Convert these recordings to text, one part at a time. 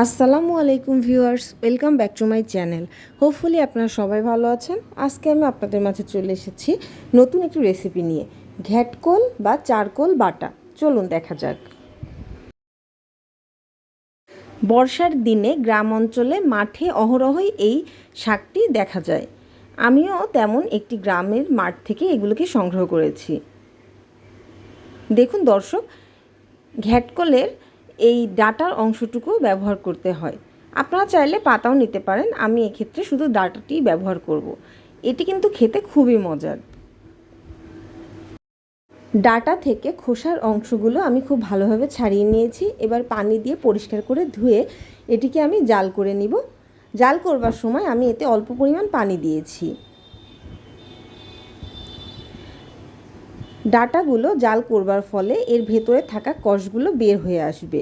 আসসালামু আলাইকুম viewers, welcome back to my channel. Hopefully আপনারা সবাই ভালো আছেন। আজকে আমি আপনাদের মাঝে চলে এসেছি নতুন একটি রেসিপি নিয়ে, ঘ্যাটকোল বা চারকোল বাটা। চলুন দেখা যাক। বর্ষার দিনে গ্রাম অঞ্চলে মাঠে অহরহই এই শাকটি দেখা যায়। আমিও তেমন একটি গ্রামের মাঠ থেকে এগুলোকে সংগ্রহ করেছি। দেখুন দর্শক, ঘ্যাটকলের এই ডাটার অংশটুকু ব্যবহার করতে হয়। আপনারা চাইলে পাতাও নিতে পারেন। আমি এক্ষেত্রে শুধু ডাটাটি ব্যবহার করব। এটি কিন্তু খেতে খুবই মজার। ডাটা থেকে খোসার অংশগুলো আমি খুব ভালোভাবে ছাড়িয়ে নিয়েছি। এবার পানি দিয়ে পরিষ্কার করে ধুয়ে এটিকে আমি জাল করে নিব। জাল করবার সময় আমি এতে অল্প পরিমাণ পানি দিয়েছি। ডাটাগুলো জাল করবার ফলে এর ভেতরে থাকা কষগুলো বের হয়ে আসবে।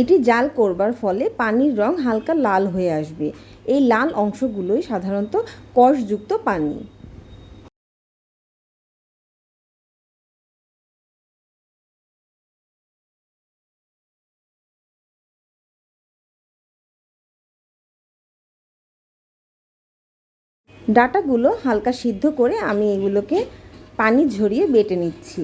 এটি জাল করবার ফলে পানির রং হালকা লাল হয়ে আসবে। এই লাল অংশগুলোই সাধারণত কষযুক্ত পানি। ডাটাগুলো হালকা সিদ্ধ করে আমি এগুলোকে পানি ঝরিয়ে বেটে নিচ্ছি।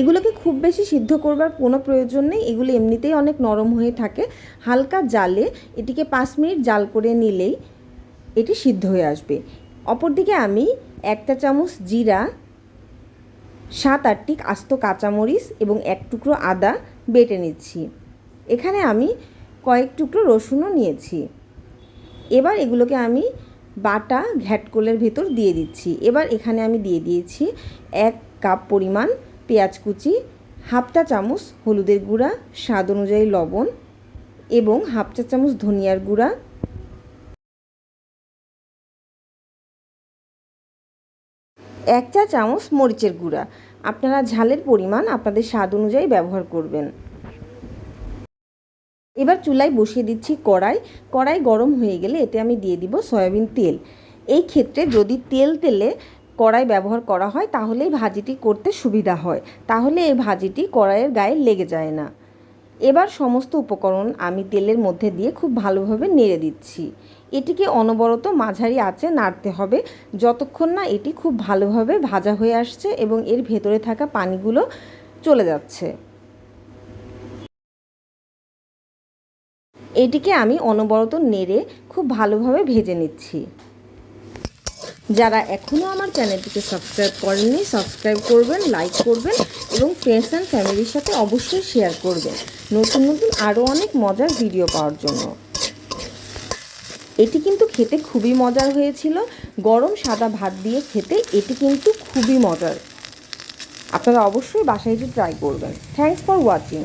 এগুলোকে খুব বেশি সিদ্ধ করবার কোনো প্রয়োজন নেই। এগুলো এমনিতেই অনেক নরম হয়ে থাকে। হালকা জালে এটিকে পাঁচ মিনিট জাল করে নিলেই এটি সিদ্ধ হয়ে আসবে। অপরদিকে আমি একটা চামচ জিরা, সাত আটটি আস্ত কাঁচামরিচ এবং এক টুকরো আদা বেটে নিচ্ছি। এখানে আমি কয়েক টুকরো রসুনও নিয়েছি। এবার এগুলোকে আমি বাটা ঘ্যাটকোলের ভেতর দিয়ে দিচ্ছি। এবার এখানে আমি দিয়ে দিয়েছি এক কাপ পরিমাণ পেঁয়াজ কুচি, হাফ চা চামচ হলুদের গুঁড়া, স্বাদ অনুযায়ী লবণ এবং হাফ চা চামচ ধনিয়ার গুঁড়া। এক চা চামচ মরিচের গুঁড়া। আপনারা ঝালের পরিমাণ আপনাদের স্বাদ অনুযায়ী ব্যবহার করবেন। এবার চুলায় বসিয়ে দিচ্ছি কড়াই। কড়াই গরম হয়ে গেলে এতে আমি দিয়ে দিব সয়াবিন তেল। এই ক্ষেত্রে যদি তেল তেলে কড়াই ব্যবহার করা হয় তাহলেই ভাজিটি করতে সুবিধা হয়। তাহলে এই ভাজিটি কড়াইয়ের গায়ে লেগে যায় না। এবার সমস্ত উপকরণ আমি তেলের মধ্যে দিয়ে খুব ভালোভাবে নেড়ে দিচ্ছি। এটিকে অনবরত মাঝারি আঁচে নাড়তে হবে। যতক্ষণ না এটি খুব ভালোভাবে ভাজা হয়ে আসছে এবং এর ভেতরে থাকা পানিগুলো চলে যাচ্ছে। এটিকে আমি অনবরত নেড়ে খুব ভালোভাবে ভেজে নিচ্ছি। যারা এখনও আমার চ্যানেলটিকে সাবস্ক্রাইব করেননি, সাবস্ক্রাইব করবেন, লাইক করবেন এবং ফ্রেন্ডস অ্যান্ড ফ্যামিলির সাথে অবশ্যই শেয়ার করবেন। নতুন নতুন আরও অনেক মজার ভিডিও পাওয়ার জন্য। এটি কিন্তু খেতে খুবই মজার হয়েছিল। গরম সাদা ভাত দিয়ে খেতে এটি কিন্তু খুবই মজার। আপনারা অবশ্যই বাসায় ট্রাই করবেন। Thanks for watching